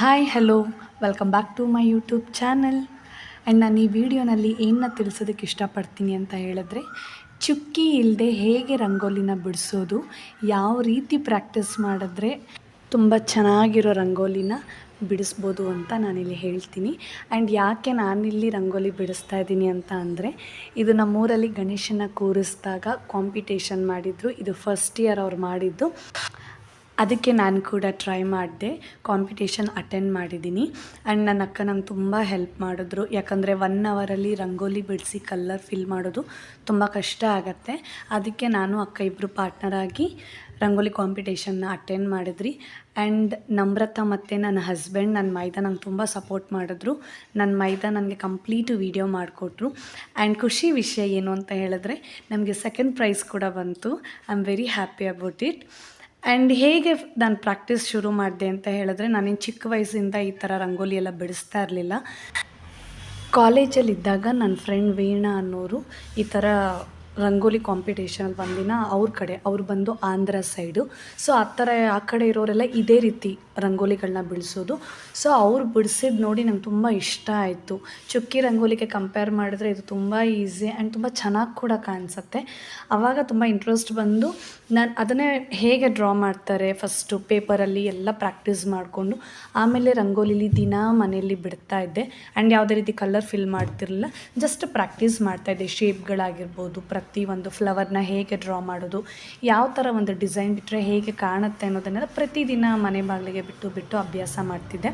Hi hello welcome back to my YouTube channel and ನಾನು ಈ ವಿಡಿಯೋನಲ್ಲಿ ಏನನ್ನ ತಿಳಿಸೋದಕ್ಕೆ ಇಷ್ಟಪಡ್ತೀನಿ ಅಂತ ಹೇಳಿದ್ರೆ, ಚುಕ್ಕಿ ಇಲ್ಲದೆ ಹೇಗೆ ರಂಗೋಲಿನ ಬಿಡಿಸೋದು, ಯಾವ ರೀತಿ ಪ್ರಾಕ್ಟೀಸ್ ಮಾಡಿದ್ರೆ ತುಂಬ ಚೆನ್ನಾಗಿರೋ ರಂಗೋಲಿನ ಬಿಡಿಸ್ಬೋದು ಅಂತ ನಾನಿಲ್ಲಿ ಹೇಳ್ತೀನಿ. ಆ್ಯಂಡ್ ಯಾಕೆ ನಾನಿಲ್ಲಿ ರಂಗೋಲಿ ಬಿಡಿಸ್ತಾ ಇದ್ದೀನಿ ಅಂತ ಅಂದರೆ, ಇದು ನಮ್ಮೂರಲ್ಲಿ ಗಣೇಶನ ಕೂರಿಸಿದಾಗ ಕಾಂಪಿಟೇಷನ್ ಮಾಡಿದರು. ಇದು ಫಸ್ಟ್ ಇಯರ್ ಅವ್ರು ಮಾಡಿದ್ದು. ಅದಕ್ಕೆ ನಾನು ಕೂಡ ಟ್ರೈ ಮಾಡಿದೆ ಕಾಂಪಿಟೇಷನ್ ಅಟೆಂಡ್ ಮಾಡಿದ್ದೀನಿ. ಆ್ಯಂಡ್ ನನ್ನ ಅಕ್ಕ ನಂಗೆ ತುಂಬ ಹೆಲ್ಪ್ ಮಾಡಿದ್ರು. ಯಾಕಂದರೆ ಒನ್ ಅವರಲ್ಲಿ ರಂಗೋಲಿ ಬಿಡಿಸಿ ಕಲರ್ ಫಿಲ್ ಮಾಡೋದು ತುಂಬ ಕಷ್ಟ ಆಗುತ್ತೆ. ಅದಕ್ಕೆ ನಾನು ಅಕ್ಕ ಇಬ್ಬರು ಪಾರ್ಟ್ನರಾಗಿ ರಂಗೋಲಿ ಕಾಂಪಿಟೇಷನ್ನ ಅಟೆಂಡ್ ಮಾಡಿದ್ರಿ. ಆ್ಯಂಡ್ ನಮ್ರತ ಮತ್ತು ನನ್ನ ಹಸ್ಬೆಂಡ್ ನನ್ನ ಮೈದಾ ನಂಗೆ ತುಂಬ ಸಪೋರ್ಟ್ ಮಾಡಿದ್ರು. ನನ್ನ ಮೈದಾ ನನಗೆ ಕಂಪ್ಲೀಟ್ ವೀಡಿಯೋ ಮಾಡಿಕೊಟ್ರು. ಆ್ಯಂಡ್ ಖುಷಿ ವಿಷಯ ಏನು ಅಂತ ಹೇಳಿದ್ರೆ, ನಮಗೆ ಸೆಕೆಂಡ್ ಪ್ರೈಸ್ ಕೂಡ ಬಂತು. I am very happy about it and ಹೇಗೆ ನಾನು ಪ್ರಾಕ್ಟೀಸ್ ಶುರು ಮಾಡಿದೆ ಅಂತ ಹೇಳಿದ್ರೆ ನಾನೇನು ಚಿಕ್ಕ ವಯಸ್ಸಿಂದ ಈ ಥರ ರಂಗೋಲಿ ಎಲ್ಲ ಬಿಡಿಸ್ತಾ ಇರಲಿಲ್ಲ. ಕಾಲೇಜಲ್ಲಿದ್ದಾಗ ನನ್ನ ಫ್ರೆಂಡ್ ವೀಣಾ ಅನ್ನೋರು ಈ ಥರ ರಂಗೋಲಿ ಕಾಂಪಿಟೇಷನಲ್ಲಿ ಒಂದಿನ ಅವ್ರ ಕಡೆ, ಅವ್ರು ಬಂದು ಆಂಧ್ರ ಸೈಡು ಸೊ ಆ ಥರ ಆ ಕಡೆ ಇರೋರೆಲ್ಲ ಇದೇ ರೀತಿ ರಂಗೋಲಿಗಳನ್ನ ಬಿಡಿಸೋದು. ಸೊ ಅವ್ರು ಬಿಡಿಸಿದ್ದು ನೋಡಿ ನಂಗೆ ತುಂಬ ಇಷ್ಟ ಆಯಿತು. ಚುಕ್ಕಿ ರಂಗೋಲಿಗೆ ಕಂಪೇರ್ ಮಾಡಿದ್ರೆ ಇದು ತುಂಬ ಈಸಿ ಆ್ಯಂಡ್ ತುಂಬ ಚೆನ್ನಾಗಿ ಕೂಡ ಕಾಣಿಸುತ್ತೆ. ಆವಾಗ ತುಂಬ ಇಂಟ್ರೆಸ್ಟ್ ಬಂದು ನಾನು ಅದನ್ನೇ ಹೇಗೆ ಡ್ರಾ ಮಾಡ್ತಾರೆ ಫಸ್ಟು ಪೇಪರಲ್ಲಿ ಎಲ್ಲ ಪ್ರಾಕ್ಟೀಸ್ ಮಾಡಿಕೊಂಡು, ಆಮೇಲೆ ರಂಗೋಲಿಲಿ ದಿನ ಮನೆಯಲ್ಲಿ ಬಿಡ್ತಾ ಇದ್ದೆ. ಆ್ಯಂಡ್ ಯಾವುದೇ ರೀತಿ ಕಲರ್ ಫಿಲ್ ಮಾಡ್ತಿರಲಿಲ್ಲ ಜಸ್ಟ್ ಪ್ರಾಕ್ಟೀಸ್ ಮಾಡ್ತಾಯಿದ್ದೆ ಶೇಪ್ಗಳಾಗಿರ್ಬೋದು ಪ್ರತಿ ಒಂದು ಫ್ಲವರ್ನ ಹೇಗೆ ಡ್ರಾ ಮಾಡೋದು, ಯಾವ ಥರ ಒಂದು ಡಿಸೈನ್ ಬಿಟ್ಟರೆ ಹೇಗೆ ಕಾಣುತ್ತೆ ಅನ್ನೋದನ್ನೆಲ್ಲ ಪ್ರತಿದಿನ ಮನೆ ಬಾಗಿಲಿಗೆ ಬಿಟ್ಟು ಬಿಟ್ಟು ಅಭ್ಯಾಸ ಮಾಡ್ತಿದ್ದೆ.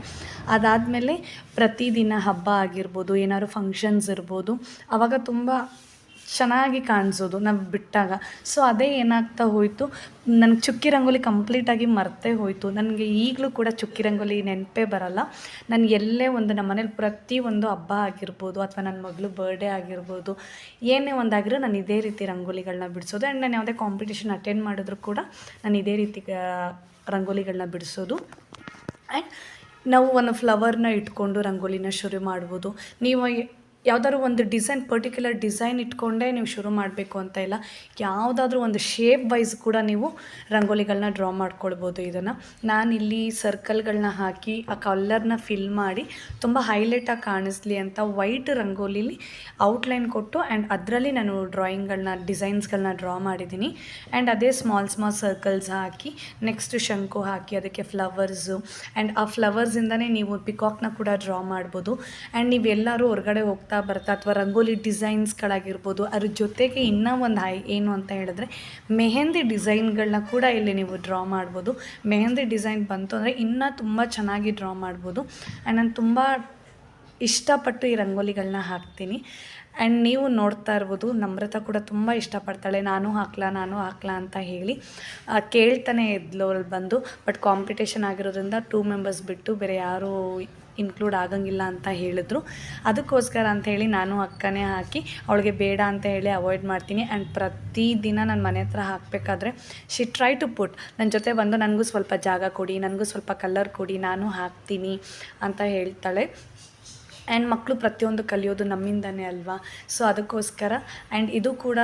ಅದಾದಮೇಲೆ ಪ್ರತಿದಿನ ಹಬ್ಬ ಆಗಿರ್ಬೋದು, ಏನಾದ್ರು ಫಂಕ್ಷನ್ಸ್ ಇರ್ಬೋದು ಆವಾಗ ತುಂಬ ಚೆನ್ನಾಗಿ ಕಾಣಿಸೋದು ನಾವು ಬಿಟ್ಟಾಗ. ಸೊ ಅದೇ ಏನಾಗ್ತಾ ಹೋಯಿತು, ನನಗೆ ಚುಕ್ಕಿ ರಂಗೋಲಿ ಕಂಪ್ಲೀಟಾಗಿ ಮರ್ತೇ ಹೋಯಿತು. ನನಗೆ ಈಗಲೂ ಕೂಡ ಚುಕ್ಕಿ ರಂಗೋಲಿ ನೆನಪೇ ಬರಲ್ಲ. ನಾನು ಎಲ್ಲೇ ಒಂದು ನಮ್ಮ ಮನೇಲಿ ಪ್ರತಿ ಒಂದು ಹಬ್ಬ ಆಗಿರ್ಬೋದು, ಅಥವಾ ನನ್ನ ಮಗಳು ಬರ್ಡೇ ಆಗಿರ್ಬೋದು, ಏನೇ ಒಂದಾಗಿರೋ ನಾನು ಇದೇ ರೀತಿ ರಂಗೋಲಿಗಳನ್ನ ಬಿಡಿಸೋದು. ಆ್ಯಂಡ್ ನಾನು ಯಾವುದೇ ಕಾಂಪಿಟೇಷನ್ ಅಟೆಂಡ್ ಮಾಡಿದ್ರು ಕೂಡ ನಾನು ಇದೇ ರೀತಿ ರಂಗೋಲಿಗಳನ್ನ ಬಿಡಿಸೋದು. ಆ್ಯಂಡ್ ನಾವು ಒಂದು ಫ್ಲವರ್ನ ಇಟ್ಕೊಂಡು ರಂಗೋಲಿನ ಶುರು ಮಾಡ್ಬೋದು. ನೀವು ಯಾವುದಾದ್ರು ಒಂದು ಡಿಸೈನ್ ಪರ್ಟಿಕ್ಯುಲರ್ ಡಿಸೈನ್ ಇಟ್ಕೊಂಡೇ ನೀವು ಶುರು ಮಾಡಬೇಕು ಅಂತ ಇಲ್ಲ. ಯಾವುದಾದ್ರೂ ಒಂದು ಶೇಪ್ ವೈಸ್ ಕೂಡ ನೀವು ರಂಗೋಲಿಗಳನ್ನ ಡ್ರಾ ಮಾಡ್ಕೊಳ್ಬೋದು ಇದನ್ನು. ನಾನಿಲ್ಲಿ ಸರ್ಕಲ್ಗಳನ್ನ ಹಾಕಿ, ಆ ಕಲರ್ನ ಫಿಲ್ ಮಾಡಿ, ತುಂಬ ಹೈಲೈಟಾಗಿ ಕಾಣಿಸ್ಲಿ ಅಂತ ವೈಟ್ ರಂಗೋಲಿಲಿ ಔಟ್ಲೈನ್ ಕೊಟ್ಟು ಆ್ಯಂಡ್ ಅದರಲ್ಲಿ ನಾನು ಡ್ರಾಯಿಂಗ್ಗಳನ್ನ ಡಿಸೈನ್ಸ್ಗಳನ್ನ ಡ್ರಾ ಮಾಡಿದ್ದೀನಿ. ಆ್ಯಂಡ್ ಅದೇ ಸ್ಮಾಲ್ ಸ್ಮಾಲ್ ಸರ್ಕಲ್ಸ್ ಹಾಕಿ ನೆಕ್ಸ್ಟ್ ಶಂಕು ಹಾಕಿ, ಅದಕ್ಕೆ ಫ್ಲವರ್ಸು ಆ್ಯಂಡ್ ಆ ಫ್ಲವರ್ಸಿಂದನೇ ನೀವು ಪಿಕಾಕ್ನ ಕೂಡ ಡ್ರಾ ಮಾಡ್ಬೋದು. ಆ್ಯಂಡ್ ನೀವೆಲ್ಲರೂ ಹೊರಗಡೆ ಹೋಗ್ತಾ ಬರ್ತಾ ಅಥವಾ ರಂಗೋಲಿ ಡಿಸೈನ್ಸ್ಗಳಾಗಿರ್ಬೋದು ಅದ್ರ ಜೊತೆಗೆ ಇನ್ನೂ ಒಂದು ಹೈ ಏನು ಅಂತ ಹೇಳಿದ್ರೆ ಮೆಹೆಂದಿ ಡಿಸೈನ್ಗಳನ್ನ ಕೂಡ ಇಲ್ಲಿ ನೀವು ಡ್ರಾ ಮಾಡ್ಬೋದು. ಮೆಹೆಂದಿ ಡಿಸೈನ್ ಬಂತು ಅಂದರೆ ಇನ್ನೂ ತುಂಬ ಚೆನ್ನಾಗಿ ಡ್ರಾ ಮಾಡ್ಬೋದು. ಆ್ಯಂಡ್ ನಾನು ತುಂಬ ಇಷ್ಟಪಟ್ಟು ಈ ರಂಗೋಲಿಗಳನ್ನ ಹಾಕ್ತೀನಿ. ಆ್ಯಂಡ್ ನೀವು ನೋಡ್ತಾ ಇರ್ಬೋದು, ನಮ್ರತ ಕೂಡ ತುಂಬ ಇಷ್ಟಪಡ್ತಾಳೆ. ನಾನು ಹಾಕ್ಲಾ ನಾನು ಹಾಕ್ಲಾ ಅಂತ ಹೇಳಿ ಕೇಳ್ತಾನೆ ಇದ್ಲು ಅವ್ರಲ್ಲಿ ಬಂದು. ಬಟ್ ಕಾಂಪಿಟೇಷನ್ ಆಗಿರೋದ್ರಿಂದ ಟೂ ಮೆಂಬರ್ಸ್ ಬಿಟ್ಟು ಬೇರೆ ಯಾರೂ ಇನ್ಕ್ಲೂಡ್ ಆಗಂಗಿಲ್ಲ ಅಂತ ಹೇಳಿದ್ರು. ಅದಕ್ಕೋಸ್ಕರ ಅಂತ ಹೇಳಿ ನಾನು ಅಕ್ಕನೇ ಹಾಕಿ ಅವಳಿಗೆ ಬೇಡ ಅಂತ ಹೇಳಿ ಅವಾಯ್ಡ್ ಮಾಡ್ತೀನಿ. ಆ್ಯಂಡ್ ಪ್ರತಿದಿನ ನನ್ನ ಮನೆ ಹತ್ರ ಹಾಕಬೇಕಾದ್ರೆ ಶಿ ಟ್ರೈ ಟು ಪುಟ್ ನನ್ನ ಜೊತೆ ಬಂದು ನನಗೂ ಸ್ವಲ್ಪ ಜಾಗ ಕೊಡಿ, ನನಗೂ ಸ್ವಲ್ಪ ಕಲರ್ ಕೊಡಿ, ನಾನು ಹಾಕ್ತೀನಿ ಅಂತ ಹೇಳ್ತಾಳೆ. ಆ್ಯಂಡ್ ಮಕ್ಕಳು ಪ್ರತಿಯೊಂದು ಕಲಿಯೋದು ನಮ್ಮಿಂದನೇ ಅಲ್ವಾ? ಸೊ ಅದಕ್ಕೋಸ್ಕರ ಆ್ಯಂಡ್ ಇದು ಕೂಡ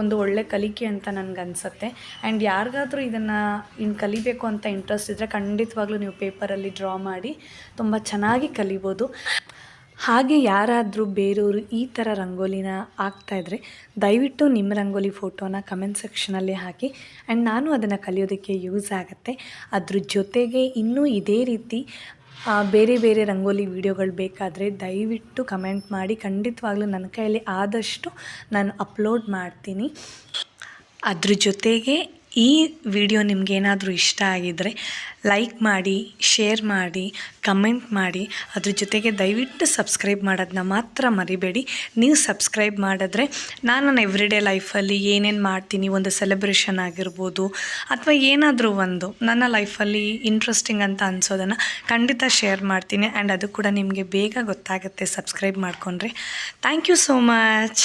ಒಂದು ಒಳ್ಳೆ ಕಲಿಕೆ ಅಂತ ನನಗನ್ಸುತ್ತೆ. ಆ್ಯಂಡ್ ಯಾರಿಗಾದರೂ ಇದನ್ನು ಇನ್ನು ಕಲಿಬೇಕು ಅಂತ ಇಂಟ್ರೆಸ್ಟ್ ಇದ್ದರೆ ಖಂಡಿತವಾಗ್ಲೂ ನೀವು ಪೇಪರಲ್ಲಿ ಡ್ರಾ ಮಾಡಿ, ತುಂಬ ಚೆನ್ನಾಗಿ ಕಲಿಬೋದು. ಹಾಗೆ ಯಾರಾದರೂ ಬೇರೆಯವರು ಈ ಥರ ರಂಗೋಲಿನ ಹಾಕ್ತಾಯಿದ್ರೆ ದಯವಿಟ್ಟು ನಿಮ್ಮ ರಂಗೋಲಿ ಫೋಟೋನ ಕಮೆಂಟ್ ಸೆಕ್ಷನಲ್ಲಿ ಹಾಕಿ. ಆ್ಯಂಡ್ ನಾನು ಅದನ್ನು ಕಲಿಯೋದಕ್ಕೆ ಯೂಸ್ ಆಗುತ್ತೆ. ಅದ್ರ ಜೊತೆಗೆ ಇನ್ನೂ ಇದೇ ರೀತಿ ಬೇರೆ ಬೇರೆ ರಂಗೋಲಿ ವೀಡಿಯೋಗಳು ಬೇಕಾದರೆ ದಯವಿಟ್ಟು ಕಮೆಂಟ್ ಮಾಡಿ. ಖಂಡಿತವಾಗ್ಲೂ ನನ್ನ ಕೈಯಲ್ಲಿ ಆದಷ್ಟು ನಾನು ಅಪ್ಲೋಡ್ ಮಾಡ್ತೀನಿ. ಅದ್ರ ಜೊತೆಗೆ ಈ ವಿಡಿಯೋ ನಿಮಗೇನಾದರೂ ಇಷ್ಟ ಆಗಿದ್ದರೆ ಲೈಕ್ ಮಾಡಿ, ಶೇರ್ ಮಾಡಿ, ಕಮೆಂಟ್ ಮಾಡಿ. ಅದ್ರ ಜೊತೆಗೆ ದಯವಿಟ್ಟು ಸಬ್ಸ್ಕ್ರೈಬ್ ಮಾಡೋದನ್ನ ಮಾತ್ರ ಮರಿಬೇಡಿ. ನೀವು ಸಬ್ಸ್ಕ್ರೈಬ್ ಮಾಡಿದ್ರೆ ನಾನು ನನ್ನ ಎವ್ರಿಡೇ ಲೈಫಲ್ಲಿ ಏನೇನು ಮಾಡ್ತೀನಿ, ಒಂದು ಸೆಲೆಬ್ರೇಷನ್ ಆಗಿರ್ಬೋದು, ಅಥವಾ ಏನಾದರೂ ಒಂದು ನನ್ನ ಲೈಫಲ್ಲಿ ಇಂಟ್ರೆಸ್ಟಿಂಗ್ ಅಂತ ಅನ್ಸೋದನ್ನು ಖಂಡಿತ ಶೇರ್ ಮಾಡ್ತೀನಿ. ಆ್ಯಂಡ್ ಅದು ಕೂಡ ನಿಮಗೆ ಬೇಗ ಗೊತ್ತಾಗುತ್ತೆ ಸಬ್ಸ್ಕ್ರೈಬ್ ಮಾಡಿಕೊಂಡ್ರೆ. Thank you so much